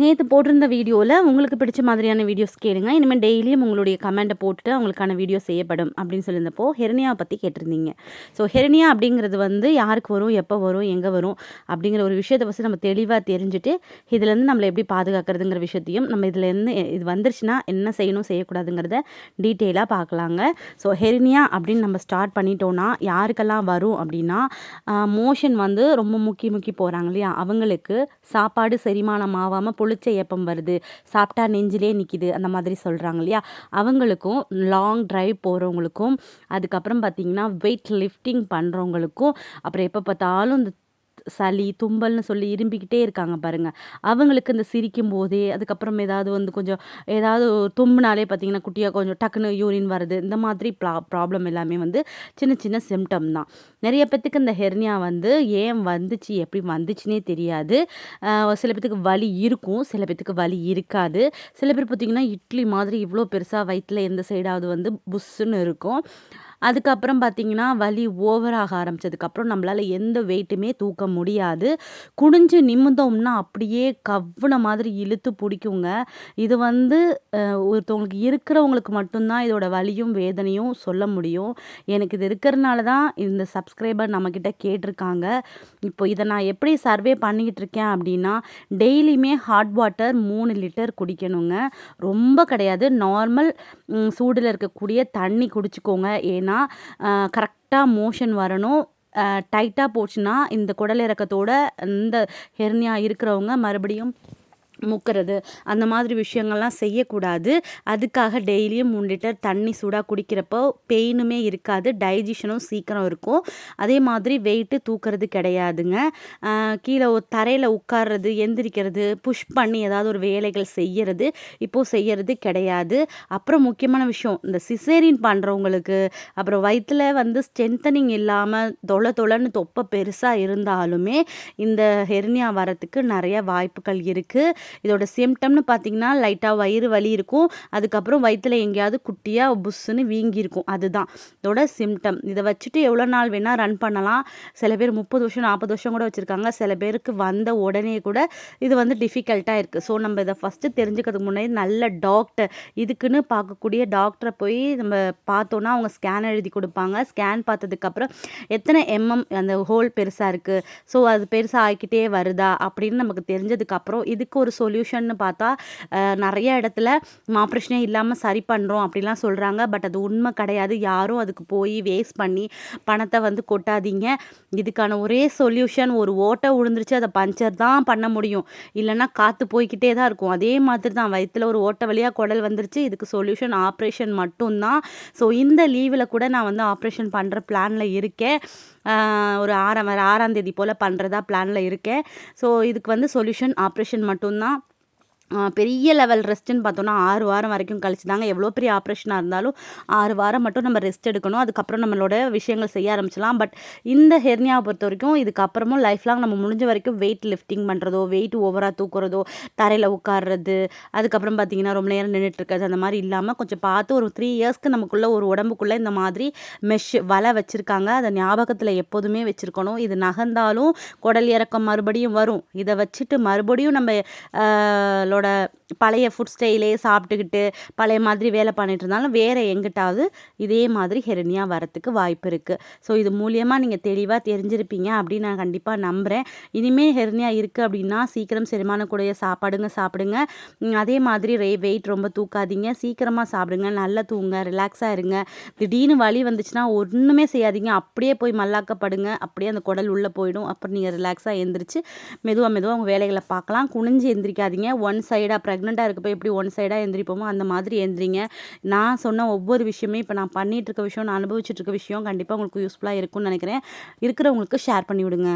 நேற்று போட்டிருந்த வீடியோவில் உங்களுக்கு பிடிச்ச மாதிரியான வீடியோஸ் கேளுங்க. இனிமேல் டெய்லியும் உங்களுடைய கமெண்ட்டை போட்டுட்டு அவங்களுக்கான வீடியோ செய்யப்படும் அப்படின்னு சொல்லியிருந்தப்போ ஹெர்னியாவை பற்றி கேட்டிருந்தீங்க. ஸோ ஹெர்னியா அப்படிங்கிறது வந்து யாருக்கு வரும் எப்போ வரும் எங்கே வரும் அப்படிங்கிற ஒரு விஷயத்தை ஃபஸ்ட்டு நம்ம தெளிவாக தெரிஞ்சுட்டு இதுலேருந்து நம்மளை எப்படி பாதுகாக்கிறதுங்கிற விஷயத்தையும் நம்ம இதுலேருந்து இது வந்துருச்சுன்னா என்ன செய்யணும் செய்யக்கூடாதுங்கிறத டீட்டெயிலாக பார்க்கலாங்க. ஸோ ஹெரனியா அப்படின்னு நம்ம ஸ்டார்ட் பண்ணிட்டோன்னா யாருக்கெல்லாம் வரும் அப்படின்னா மோஷன் வந்து ரொம்ப முக்கி முக்கி போகிறாங்க இல்லையா? அவங்களுக்கு சாப்பாடு செரிமானம் ஆகாமல் புளிச்ச ஏப்பம் வருது? சாப்பிட்டா நெஞ்சிலே நிற்கிது அந்த மாதிரி சொல்கிறாங்க இல்லையா? அவங்களுக்கும் லாங் ட்ரைவ் போகிறவங்களுக்கும் அதுக்கப்புறம் பார்த்திங்கன்னா வெயிட் லிஃப்டிங் பண்ணுறவங்களுக்கும் அப்புறம் எப்போ பார்த்தாலும் இந்த சளி தும்பல்னு சொல்லி இரும்பிக்கிட்டே இருக்காங்க பாருங்கள் அவங்களுக்கு இந்த சிரிக்கும் போதே அதுக்கப்புறம் ஏதாவது வந்து கொஞ்சம் ஏதாவது தும்புனாலே பார்த்தீங்கன்னா குட்டியாக கொஞ்சம் டக்குன்னு யூரின் வருது. இந்த மாதிரி ப்ரா ப்ராப்ளம் எல்லாமே வந்து சின்ன சின்ன சிம்டம் தான். நிறைய பேத்துக்கு இந்த ஹெர்னியா வந்து ஏன் வந்துச்சு எப்படி வந்துச்சுன்னே தெரியாது. சில பேத்துக்கு வலி இருக்கும் சில பேத்துக்கு வலி இருக்காது. சில பேர் பார்த்திங்கன்னா இட்லி மாதிரி இவ்வளோ பெருசாக வயிற்றில் எந்த சைடாவது வந்து புஷ்ஷுன்னு இருக்கும். அதுக்கப்புறம் பார்த்திங்கன்னா வலி ஓவராக ஆரம்பித்ததுக்கப்புறம் நம்மளால் எந்த வெயிட்டுமே தூக்க முடியாது. குனிஞ்சு நிமிந்தோம்னா அப்படியே கவ்வுன மாதிரி இழுத்து பிடிக்குங்க. இது வந்து ஒருத்தவங்களுக்கு இருக்கிறவங்களுக்கு மட்டும்தான் இதோட வலியும் வேதனையும் சொல்ல முடியும். எனக்கு இது இருக்கிறனால தான் இந்த சப்ஸ்கிரைபர் நம்மக்கிட்ட கேட்டிருக்காங்க. இப்போ இதை நான் எப்படி சர்வே பண்ணிக்கிட்டு இருக்கேன் அப்படின்னா டெய்லியுமே ஹாட் வாட்டர் மூணு லிட்டர் குடிக்கணுங்க. ரொம்ப கிடையாது. நார்மல் சூடில் இருக்கக்கூடிய தண்ணி குடிச்சிக்கோங்க. ஏன்னா பார்த்தீங்கன்னா கரெக்டாக மோஷன் வரணும். டைட்டாக போச்சுன்னா இந்த குடல் இறக்கத்தோட இந்த ஹெர்னியா இருக்கிறவங்க மறுபடியும் முக்கிறது அந்த மாதிரி விஷயங்கள்லாம் செய்யக்கூடாது. அதுக்காக டெய்லியும் மூணு லிட்டர் தண்ணி சூடாக குடிக்கிறப்போ பெயினுமே இருக்காது டைஜஷனும் சீக்கிரம் இருக்கும். அதே மாதிரி வெயிட்டு தூக்கிறது கிடையாதுங்க. கீழே தரையில் உட்கார்றது எந்திரிக்கிறது புஷ் பண்ணி ஏதாவது ஒரு வேலைகள் செய்யறது இப்போது செய்யறது கிடையாது. அப்புறம் முக்கியமான விஷயம் இந்த சிசேரின் பண்ணுறவங்களுக்கு அப்புறம் வயிற்றில் வந்து ஸ்ட்ரென்தனிங் இல்லாமல் தொலை தொலைன்னு தொப்பை பெருசாக இருந்தாலுமே இந்த ஹெர்னியா வரத்துக்கு நிறைய வாய்ப்புகள் இருக்குது இதோட சிம்டம்னு பார்த்தீங்கன்னா லைட்டாக வயிறு வலி இருக்கும். அதுக்கப்புறம் வயிற்றில் எங்கேயாவது குட்டியாக புஷ்ஷுன்னு வீங்கியிருக்கும். அதுதான். இதோட சிம்டம் இதை வச்சுட்டு எவ்வளோ நாள் வேணால் ரன் பண்ணலாம். சில பேர் முப்பது வருஷம் நாற்பது வருஷம் கூட வச்சுருக்காங்க. சில பேருக்கு வந்த உடனே கூட இது வந்து டிஃபிகல்ட்டாக இருக்குது ஸோ நம்ம இதை ஃபஸ்ட்டு தெரிஞ்சுக்கிறதுக்கு முன்னாடி நல்ல டாக்டர் இதுக்குன்னு பார்க்கக்கூடிய டாக்டரை போய் நம்ம பார்த்தோன்னா அவங்க ஸ்கேன் எழுதி கொடுப்பாங்க. ஸ்கேன் பார்த்ததுக்கப்புறம் எத்தனை எம்எம் அந்த ஹோல் பெருசாக இருக்குது ஸோ அது பெருசாக ஆகிக்கிட்டே வருதா அப்படின்னு நமக்கு தெரிஞ்சதுக்கப்புறம் இதுக்கு ஒரு சொல்யூஷன்னு பார்த்தா நிறைய இடத்துல ஆப்ரேஷனே இல்லாமல் சரி பண்ணுறோம் அப்படிலாம் சொல்கிறாங்க பட் அது உண்மை கிடையாது. யாரும் அதுக்கு போய் வேஸ்ட் பண்ணி பணத்தை வந்து கொட்டாதீங்க. இதுக்கான ஒரே சொல்யூஷன் ஒரு ஓட்டை விழுந்துருச்சு அதை பஞ்சர் தான் பண்ண முடியும். இல்லைன்னா காற்று போய்கிட்டே தான் இருக்கும். அதே மாதிரி தான் வயிற்றில் ஒரு ஓட்டை வழியாக குடல் வந்துருச்சு இதுக்கு சொல்யூஷன் ஆப்ரேஷன் மட்டும்தான். ஸோ இந்த லீவில் கூட நான் வந்து ஆப்ரேஷன் பண்ணுற பிளானில் இருக்கேன். ஒரு ஆறாம் ஆறாம் தேதி போல் பண்ணுறதா பிளானில் இருக்கேன். ஸோ இதுக்கு வந்து சொல்யூஷன் ஆப்ரேஷன் மட்டும்தான். பெரிய லெவல் ரெஸ்ட்டுன்னு பார்த்தோன்னா ஆறு வாரம் வரைக்கும் கழிச்சு தாங்க எவ்வளோ பெரிய ஆப்ரேஷனாக இருந்தாலும் ஆறு வாரம் மட்டும் நம்ம ரெஸ்ட் எடுக்கணும். அதுக்கப்புறம் நம்மளோட விஷயங்கள் செய்ய ஆரம்பிச்சலாம் பட் இந்த ஹெர்னியாவை பொறுத்த வரைக்கும் இதுக்கப்புறமும் லைஃப் லாங் நம்ம முடிஞ்ச வரைக்கும் வெயிட் லிஃப்டிங் பண்ணுறதோ வெயிட் ஓவராக தூக்குறதோ தரையில் உட்காடுறது அதுக்கப்புறம் பார்த்திங்கன்னா ரொம்ப நேரம் நின்றுட்டு இருக்கிறது அந்த மாதிரி இல்லாமல் கொஞ்சம் பார்த்து ஒரு த்ரீ இயர்ஸ்க்கு நமக்குள்ளே ஒரு உடம்புக்குள்ளே இந்த மாதிரி மெஷ் வலை வச்சுருக்காங்க. அதை ஞாபகத்தில் எப்போதுமே வச்சுருக்கணும். இது நகர்ந்தாலும் குடல் இறக்கம் மறுபடியும் வரும். இதை வச்சுட்டு மறுபடியும் நம்ம நம்மளோட பழைய ஃபுட் ஸ்டைலே சாப்பிட்டுக்கிட்டு பழைய மாதிரி வேலை பண்ணிட்டு இருந்தாலும் வேறு எங்கிட்டாவது இதே மாதிரி ஹெரனியா வரத்துக்கு வாய்ப்பு இருக்குது ஸோ இது மூலியமாக நீங்கள் தெளிவாக தெரிஞ்சிருப்பீங்க அப்படின்னு நான் கண்டிப்பாக நம்புகிறேன் இனிமேல் ஹெரனியா இருக்குது அப்படின்னா சீக்கிரம் செரிமானக்கூடிய சாப்பாடுங்க சாப்பிடுங்க. அதே மாதிரி ரே வெயிட் ரொம்ப தூக்காதீங்க. சீக்கிரமாக சாப்பிடுங்க. நல்லா தூங்க ரிலாக்ஸாக இருங்க. திடீர்னு வலி வந்துச்சுன்னா ஒன்றுமே செய்யாதீங்க. அப்படியே போய் மல்லாக்கப்படுங்க. அப்படியே அந்த குடல் உள்ளே போயிடும். அப்புறம் நீங்கள் ரிலாக்ஸாக எழுந்திரிச்சு மெதுவாக மெதுவாக உங்கள் வேலைகளை பார்க்கலாம். குனிஞ்சு எந்திரிக்காதீங்க. ஒன்ஸ் சைடாக ப்ரெக்னெண்ட்டாக இருக்கப்போ எப்படி ஒன் சைடாக எந்திரிப்போமோ அந்த மாதிரி எந்திரிங்க. நான் சொன்ன ஒவ்வொரு விஷயமே இப்போ நான் பண்ணிகிட்டு இருக்க விஷயம் நான் அனுபவிச்சுட்டு இருக்க விஷயம் கண்டிப்பாக உங்களுக்கு யூஸ்ஃபுல்லாக இருக்கும்னு நினைக்கிறேன். இருக்கிறவங்களுக்கு ஷேர் பண்ணி விடுங்க